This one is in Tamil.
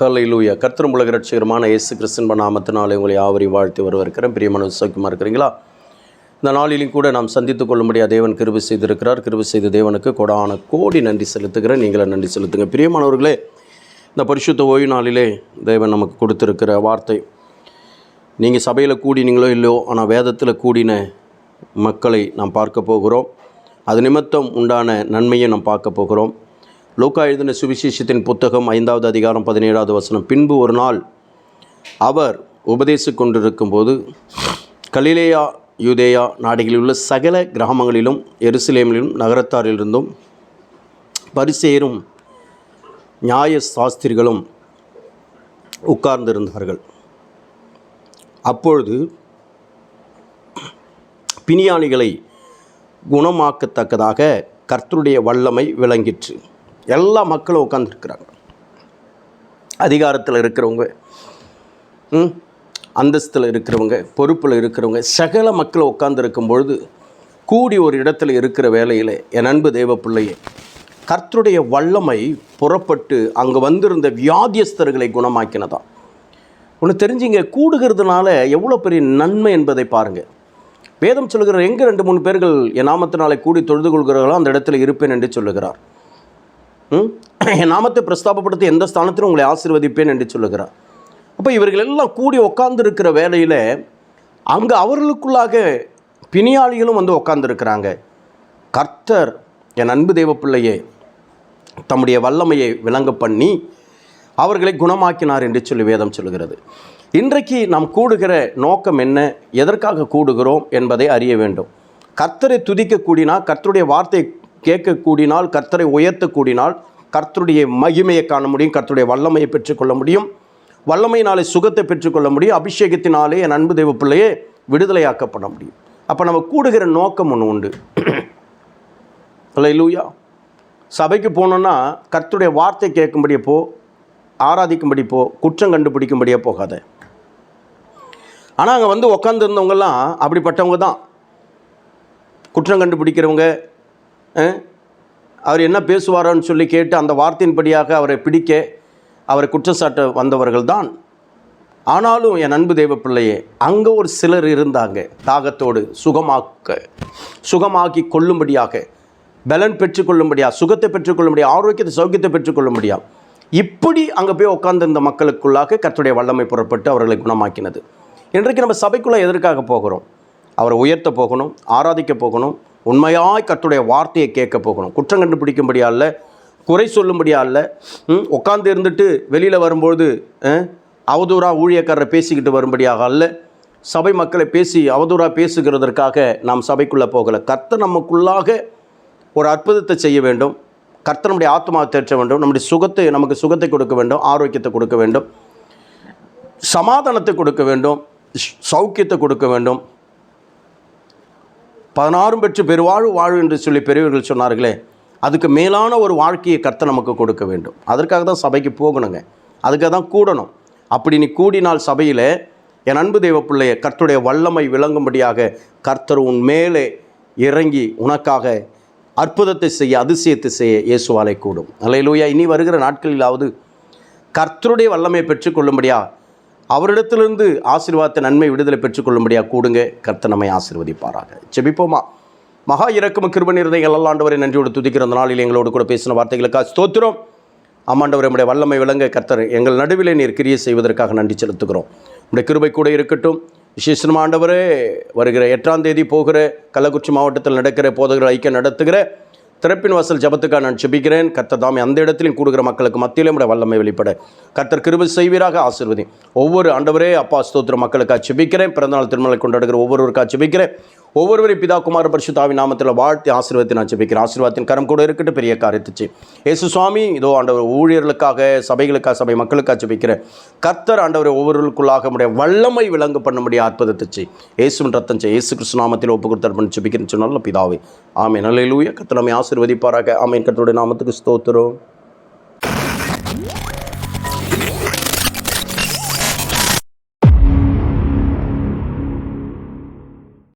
ஹலை லூயா கத்திரம் உலக ரட்சகரமான இயேசு கிறிஸ்தன் நாமத்தினாலே உங்களை ஆவரி வாழ்த்தி வரவிருக்கிறேன் பிரியமான சௌக்கியமாக இருக்கிறீங்களா? இந்த நாளிலும் கூட நாம் சந்தித்துக் கொள்ளும்படியாக தேவன் கிருபி செய்திருக்கிறார். கிருபி செய்த தேவனுக்கு கொடான கோடி நன்றி செலுத்துகிறேன். நீங்களும் நன்றி செலுத்துங்க. பிரியமானவர்களே இந்த பரிசுத்த ஓய்வு நாளிலே தேவன் நமக்கு கொடுத்துருக்கிற வார்த்தை நீங்கள் சபையில் கூடினீங்களோ இல்லையோ ஆனால் வேதத்தில் கூடின மக்களை நாம் பார்க்க போகிறோம். அது நிமித்தம் உண்டான நன்மையை நாம் பார்க்க போகிறோம். லூக்கா எழுதின சுவிசேஷத்தின் புத்தகம் ஐந்தாவது அதிகாரம் பதினேழாவது வசனம். பின்பு ஒரு நாள் அவர் உபதேசிக் கொண்டிருக்கும்போது கலிலேயா யூதேயா நாடுகளில் உள்ள சகல கிராமங்களிலும் எருசலேமிலும் நகரத்தாரிலிருந்தும் பரிசேரும் நியாய சாஸ்திரிகளும் உட்கார்ந்திருந்தார்கள். அப்பொழுது பிணியாளிகளை குணமாக்கத்தக்கதாக கர்த்தருடைய வல்லமை விளங்கிற்று. எல்லா மக்களும் உட்காந்துருக்குறாங்க அதிகாரத்தில் இருக்கிறவங்க ம், அந்தஸ்தில் இருக்கிறவங்க பொறுப்பில் இருக்கிறவங்க சகல மக்கள் உட்காந்துருக்கும் பொழுது கூடி ஒரு இடத்துல இருக்கிற வேலையில் என் அன்பு தேவ பிள்ளையே கர்த்தருடைய வல்லமை புறப்பட்டு அங்கே வந்திருந்த வியாதியஸ்தர்களை குணமாக்கினதா ஒன்று தெரிஞ்சுங்க கூடுகிறதுனால எவ்வளோ பெரிய நன்மை என்பதை பாருங்கள் வேதம் சொல்லுகிற எங்கே ரெண்டு மூணு பேர்கள் என் நாமத்தினாலே கூடி தொழுது கொள்கிறார்களோ அந்த இடத்துல இருப்பேன் என்று சொல்லுகிறார். என் நாமத்தை பிரஸ்தாபப்படுத்தி எந்த ஸ்தானத்திலும் உங்களை ஆசீர்வதிப்பேன் என்று சொல்லுகிறார். அப்போ இவர்கள் எல்லாம் கூடி உட்காந்துருக்கிற வேலையில் அங்கே அவர்களுக்குள்ளாக பிணியாளிகளும் வந்து உட்காந்துருக்கிறாங்க கர்த்தர் என் அன்பு தெய்வ பிள்ளையே தம்முடைய வல்லமையை விளங்க பண்ணி அவர்களை குணமாக்கினார் என்று சொல்லி வேதம் சொல்லுகிறது. இன்றைக்கு நாம் கூடுகிற நோக்கம் என்ன? எதற்காக கூடுகிறோம் என்பதை அறிய வேண்டும். கர்த்தரை துதிக்க கர்த்தருடைய வார்த்தை கேட்க கூடினால் கர்த்தரை உயர்த்த கூடினால் கர்த்தருடைய மகிமையை காண முடியும் கர்த்தருடைய வல்லமையை பெற்றுக்கொள்ள முடியும். வல்லமையினாலே சுகத்தை பெற்றுக்கொள்ள முடியும். அபிஷேகத்தினாலே என் அன்பு தெய்வ பிள்ளையே விடுதலையாக்கப்பட முடியும். அப்போ நம்ம கூடுகிற நோக்கம் ஒன்று உண்டு. லூயா சபைக்கு போனோன்னா கர்த்தருடைய வார்த்தை கேட்கும்படியே போ ஆராதிக்கும்படி போ குற்றம் கண்டுபிடிக்கும்படியே போகாத. ஆனால் அங்கே வந்து உக்காந்துருந்தவங்கெல்லாம் அப்படிப்பட்டவங்க தான். குற்றம் கண்டுபிடிக்கிறவங்க அவர் என்ன பேசுவாரோன்னு சொல்லி கேட்டு அந்த வார்த்தையின்படியாக அவரை பிடிக்க அவரை குற்றச்சாட்ட வந்தவர்கள் தான் ஆனாலும் என் அன்பு தெய்வ பிள்ளையே அங்கே ஒரு சிலர் இருந்தாங்க தாகத்தோடு சுகமாக்க சுகமாக்கி கொள்ளும்படியாக பலன் பெற்றுக்கொள்ளும்படியா சுகத்தை பெற்றுக்கொள்ளும்படியா ஆரோக்கியத்தை சௌக்கியத்தை பெற்றுக்கொள்ளும்படியா இப்படி அங்கே போய் உட்கார்ந்திருந்த மக்களுக்குள்ளாக கர்த்தருடைய வல்லமை புறப்பட்டு அவர்களை குணமாக்கினது. இன்றைக்கு நம்ம சபைக்குள்ளே எதற்காக போகிறோம்? அவரை உயர்த்த போகணும் ஆராதிக்க போகணும் உண்மையாய் கத்துடைய வார்த்தையை கேட்க போகணும். குற்றம் கண்டுபிடிக்கும்படியா இல்லை? குறை சொல்லும்படியா அல்ல உட்காந்து இருந்துட்டு வெளியில் வரும்பொழுது அவதூறா ஊழியக்காரரை பேசிக்கிட்டு வரும்படியாக அல்ல? சபை மக்களை பேசி அவதூறாக பேசுகிறதற்காக நாம் சபைக்குள்ளே போகலை. கர்த்தர் நமக்குள்ளாக ஒரு அற்புதத்தை செய்ய வேண்டும். கர்த்தர் நம்முடைய ஆத்மாவை தேற்ற வேண்டும். நம்முடைய சுகத்தை நமக்கு சுகத்தை கொடுக்க வேண்டும். ஆரோக்கியத்தை கொடுக்க வேண்டும். சமாதானத்தை கொடுக்க வேண்டும். சௌக்கியத்தை கொடுக்க வேண்டும். பதினாறும் பெற்று பெருவாழ்வு வாழ்வு என்று சொல்லி பெரியவர்கள் சொன்னார்களே அதுக்கு மேலான ஒரு வாழ்க்கையை கர்த்த நமக்கு கொடுக்க வேண்டும். அதற்காக தான் சபைக்கு போகணுங்க. அதுக்காக தான் கூடணும். அப்படி நீ கூடினால் சபையில் என் அன்பு தெய்வ பிள்ளைய கர்த்தருடைய வல்லமை விளங்கும்படியாக கர்த்தர் உன் மேலே இறங்கி உனக்காக அற்புதத்தை செய்ய அதிசயத்தை செய்ய இயேசுவாலை கூடும். அல்லையிலூயா இனி வருகிற நாட்களிலாவது கர்த்தருடைய வல்லமையை பெற்றுக்கொள்ளும்படியா அவரிடத்திலிருந்து ஆசீர்வாதத்தை நன்மை விடுதலை பெற்றுக்கொள்ளும்படியாக கூடுங்க. கர்த்தனமை நம்மை ஆசீர்வதிப்பாராக. செபிப்போமா மகா இறக்கும் கிருப நிறதைகள் நன்றியோடு துதிக்கிற அந்த நாளில் எங்களோடு கூட பேசின வார்த்தைகளுக்காக ஸ்தோத்திரம். ஆமாண்டவர் நம்முடைய வல்லமை விளங்க கர்த்தர் எங்கள் நடுவிலே நீர் கிரிய செய்வதற்காக நன்றி செலுத்துகிறோம். உடைய கிருபை கூட இருக்கட்டும். விசேஷம் ஆண்டவரே வருகிற எட்டாம் தேதி போகிற கள்ளக்குறிச்சி மாவட்டத்தில் நடக்கிற போதகர் ஐக்கியம் நடத்துகிற திறப்பின் வாசல் ஜபத்துக்காக நான் செபிக்கிறேன் கத்த தாமே அந்த இடத்திலும் கூடுகிற மக்களுக்கு மத்தியிலும் கூட வல்லமை வெளிப்பட. கர்த்தர் கிருபை செய்வீராக ஆசீர்வதி ஒவ்வொரு ஆண்டவரே அப்பா ஸ்தோத்திர மக்களுக்காக செபிக்கிறேன் பிறந்தநாள் திருமலை கொண்டாடுகிற ஒவ்வொருவருக்காக செபிக்கிறேன் ஒவ்வொருவரையும் பிதா குமார பரிசுத்தாவி நாமத்தில் வாழ்த்தி ஆசீர்வாதத்தை நான் ஜெபிக்கிறேன். ஆசீர்வாதத்தின் கரம் கூட இருக்கட்டும் பெரிய காரியத்துச்சு. ஏசு சுவாமி இதோ ஆண்டவர் ஊழியர்களுக்காக சபைகளுக்காக சபை மக்களுக்காக ஜெபிக்கிறேன். கர்த்தர் ஆண்டவர் ஒவ்வொருவருக்குள்ளாக முடிய வல்லமை விளங்கு பண்ண முடிய அற்புதத்தை ஏசுவின் ரத்தம் செய் இயேசு கிறிஸ்து நாமத்தில் ஒப்பு கொடுத்தார் பண்ணி ஜெபிக்கிறேன் சொன்னால் பிதாவே. ஆமென். நல்ல லூயா கர்த்தர் நம்மை ஆசீர்வதிப்பாராக. ஆமென். கர்த்தருடைய நாமத்துக்கு ஸ்தோத்திரம்.